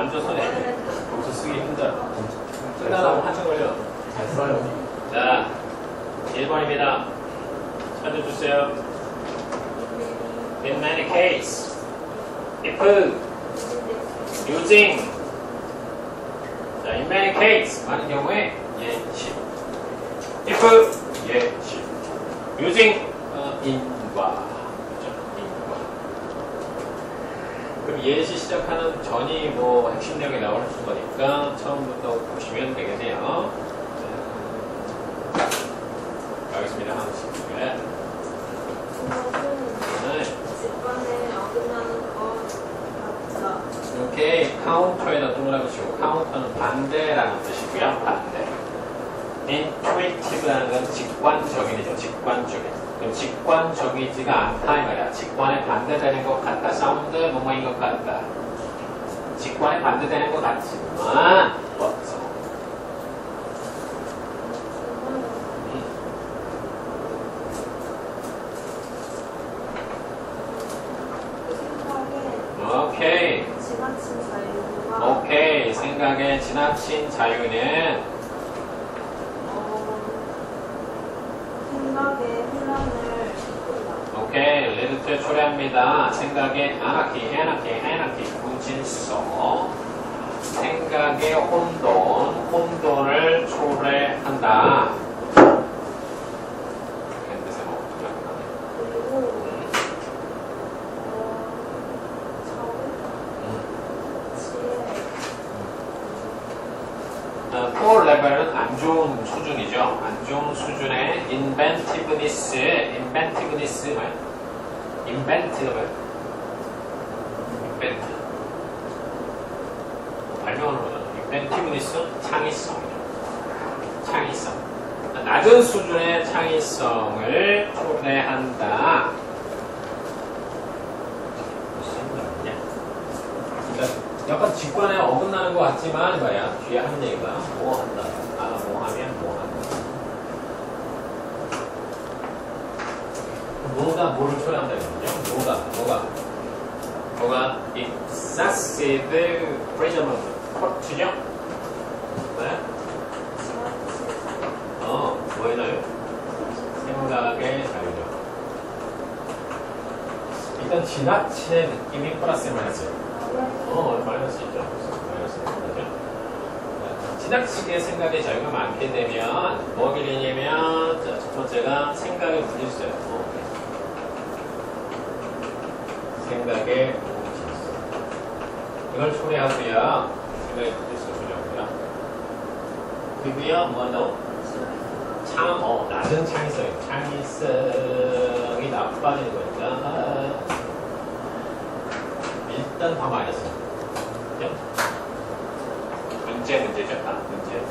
만져 손에. 여기서 쓰기 힘들어. 끝나고 한참 걸려. 잘 써요. 자, 1번입니다. 찾아주세요. In many cases, if using 자, in many cases 많은 경우에 예 시 if 예 시 using 어, in과 그죠? in과 그럼 예시 시작하는 전이 뭐 핵심 내용이 나올 거니까 처음부터 보시면 되겠네요. 자, 가겠습니다. 하나씩. 네. 네. 이렇게 카운터에다 동그라미 치고 카운터는 반대라는 뜻이고요. 반대. intuitive라는 건 직관적인이죠. 직관적인. 그럼 직관적이지가 않다 이 말이야. 직관에 반대되는 것 같다. 사운드 뭐뭐인 것 같다. 직관에 반대되는 것 같지만 없어. 음. 생각에 오케이. 지나친 오케이. 생각에 지나친 자유는 어, 생각의 혼란을 이끈다. 레드트 초래합니다. 생각의 아나키, 에나키, 에나키, 무질서. 생각의 혼돈, 혼돈을 초래한다. 뭐, 어, 어, poor level은 안 좋은 수준이죠. 안 좋은 수준의 inventiveness, inventiveness 뭐야? invent. 발명하는 거잖아. inventiveness 창의성이죠. 창의성. 낮은 수준의 창의성을 초래한다. 그러니까 약간 직관에 어긋나는 것 같지만 뭐야 뒤에 하는 얘기가 뭐 한다 아뭐 하면 뭐 한다 뭐가 뭐를 초래한다 이거죠 뭐가 뭐가 뭐가 excessive pressure 커트죠 네? 지나친 어 뭐해줘요 생각의 자유죠 일단 지나치는 느낌이 플러스 마이너스요 어, 마이너스 있죠. 마이너스 있죠. 지나치게 생각의 자유가 많게 되면 뭐가 길리냐면 자, 첫 번째가 생각의 무질서요. 무질서. 이걸 초래하고요. 생각의 무질서 초래하고요. 그리고요, 뭐 한다고? 창, 어, 낮은 창의성. 창의성이 나빠지는 거니까. 일단 다 마이너스. 그죠? 문제, 문제죠? 아, 문제.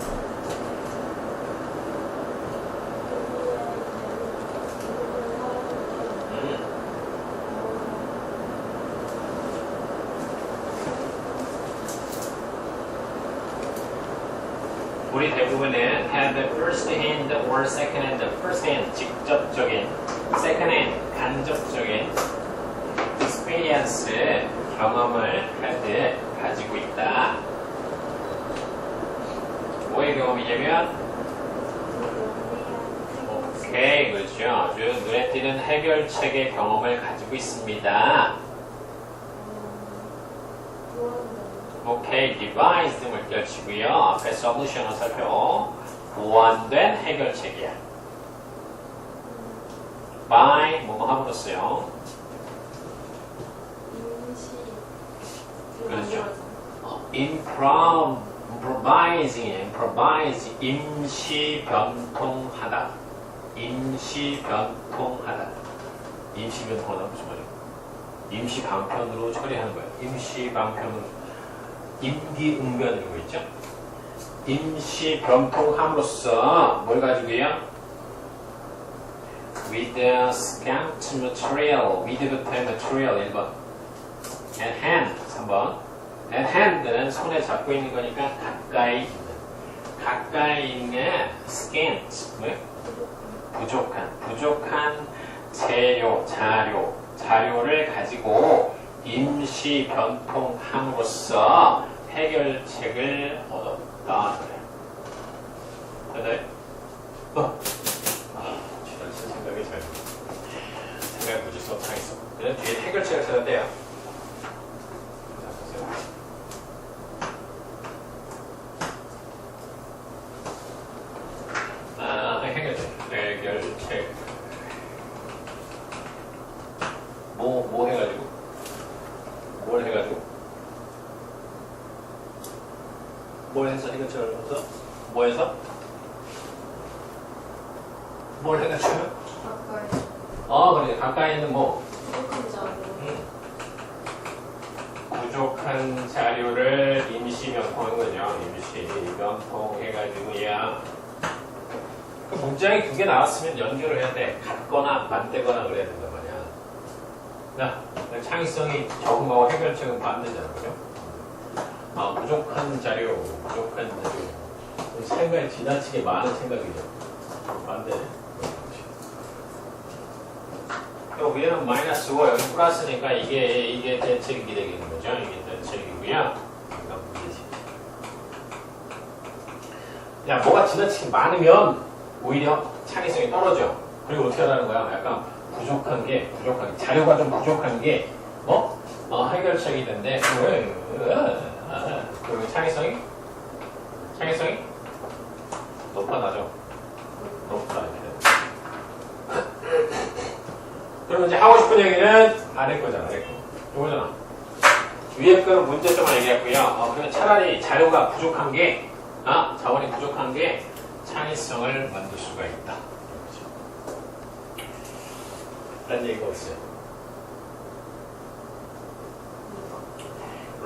우리 대부분은 have the first hand or second hand, first hand 직접적인, second hand 간접적인 experience 경험을 하듯 가지고 있다. 뭐의 경험이냐면 오케이 그렇죠. 아주 눈에 띄는 해결책의 경험을 가지고 있습니다. 오케이 devised 물결치고요. 앞에 solution을 살펴 보완된 해결책이야. by 뭐뭐 함으로써요. 그렇죠. improv, improvising, improvise, 임시 변통하다. 임시 변통하다. 임시 변통하다 무슨 말이야? 임시 방편으로 처리하는 거야. 임시 방편으로. 임기응변 이라고 있죠? 임시 변통함으로써 뭘 가지고요? with the scant material, with부터의 material 1번 at hand 3번 at hand는 손에 잡고 있는 거니까 가까이 있는 가까이 있는 scant 뭐요? 부족한 부족한 재료 자료 자료를 가지고 임시 변통함으로써 해결책을 얻었다. 그래? 어. 아, 생각이 잘. 생각을 무지 수 없어. 그래 뒤에 해결책을 찾았대요. 아, 해결책. 해결책. 뭐, 뭐 해가지고? 뭘 해가지고? 뭘 해서 해결책을 얻어서? 뭐 해서? 뭘 해가지고? 가까이 어, 그래. 가까이 있는 뭐, 부족한 자료. 음. 부족한 자료를 임시 거죠. 임시 변통해가지고야. 그 문장이 두 개 나왔으면 연결을 해야 돼. 같거나 맞대거나 그래야 말이야. 자, 창의성이 적응하고 해결책은 반대잖아. 그죠? 아, 부족한 자료, 부족한 자료. 생각이 지나치게 많은 생각이죠. 반대네. 또 위에는 마이너스고 여기 플러스니까 이게 이게 대책이 되겠는 거죠. 이게 대책이고요. 문제지. 야 뭐가 지나치게 많으면 오히려 창의성이 떨어져. 그리고 어떻게 하라는 거야? 약간 부족한 게 부족한 게 자료가 좀 부족한 게 뭐? 어, 해결책이 된대. 그리고 창의성이 창의성이 높아나죠. 이렇게. 그럼 이제 하고 싶은 얘기는 아래 거잖아, 아래 거. 이거잖아. 위에 거는 문제점을 얘기했고요. 어, 그러면 차라리 자료가 부족한 게, 아, 자원이 부족한 게 창의성을 만들 수가 있다. 그런 얘기가 없어요.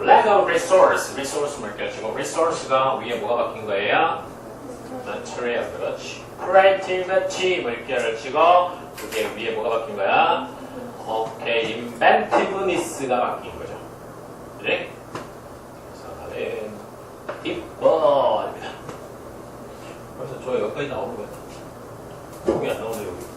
lack of resource, resource 뭘까요? 지금 resource가 위에 뭐가 바뀐 거예요? material, 그렇지. creativity 물결을 치고 그게 위에 뭐가 바뀐 거야? 오케이, inventiveness가 바뀐 거죠. 그래? 그래서 나는 이뻐입니다. 벌써 저 여기까지 나오는 거야. 여기 안 나오네 여기.